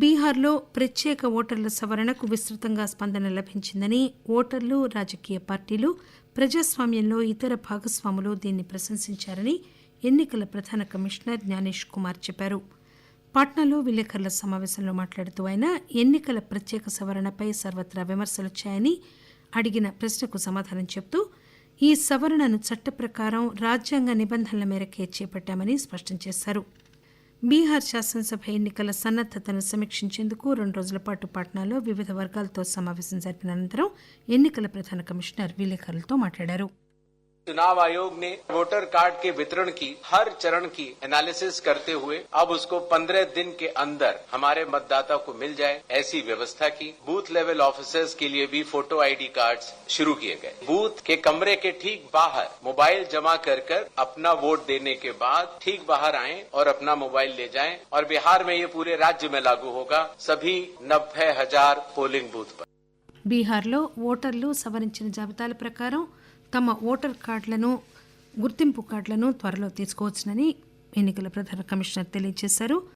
బీహార్లో ప్రత్యేక ఓటర్ల సవరణకు విస్తృతంగా స్పందన లభించిందని ఓటర్లు రాజకీయ పార్టీలు ప్రజాస్వామ్యంలో ఇతర భాగస్వాములు దీన్ని ప్రశంసించారని ఎన్నికల ప్రధాన కమిషనర్ జ్ఞానేష్ కుమార్ చెప్పారు. పాట్నాలో విలేకరుల సమావేశంలో మాట్లాడుతూ ఆయన ఎన్నికల ప్రత్యేక సవరణపై సర్వత్రా విమర్శలొచ్చాయని అడిగిన ప్రశ్నకు సమాధానం చెబుతూ ఈ సవరణను చట్ట ప్రకారం రాజ్యాంగ నిబంధనల మేరకే చేపట్టామని స్పష్టం చేశారు. బీహార్ శాసనసభ ఎన్నికల సన్నద్దతను సమీక్షించేందుకు రెండు రోజుల పాటు పాట్నాలో వివిధ వర్గాలతో సమావేశం జరిపిన అనంతరం ఎన్నికల ప్రధాన కమిషనర్ విలేకరులతో మాట్లాడారు. चुनाव आयोग ने वोटर कार्ड के वितरण की हर चरण की एनालिसिस करते हुए अब उसको 15 दिन के अंदर हमारे मतदाता को मिल जाए ऐसी व्यवस्था की बूथ लेवल ऑफिसर्स के लिए भी फोटो आईडी कार्ड्स शुरू किए गए बूथ के कमरे के ठीक बाहर मोबाइल जमा कर कर अपना वोट देने के बाद ठीक बाहर आएं और अपना मोबाइल ले जाएं और बिहार में ये पूरे राज्य में लागू होगा सभी नब्बे हजार पोलिंग बूथ पर బీహార్లో ఓటర్లు సవరించిన జాబితాల ప్రకారం తమ ఓటర్ కార్డులను గుర్తింపు కార్డులను త్వరలో తీసుకోవచ్చునని ఎన్నికల ప్రధాన కమిషనర్ తెలియజేశారు.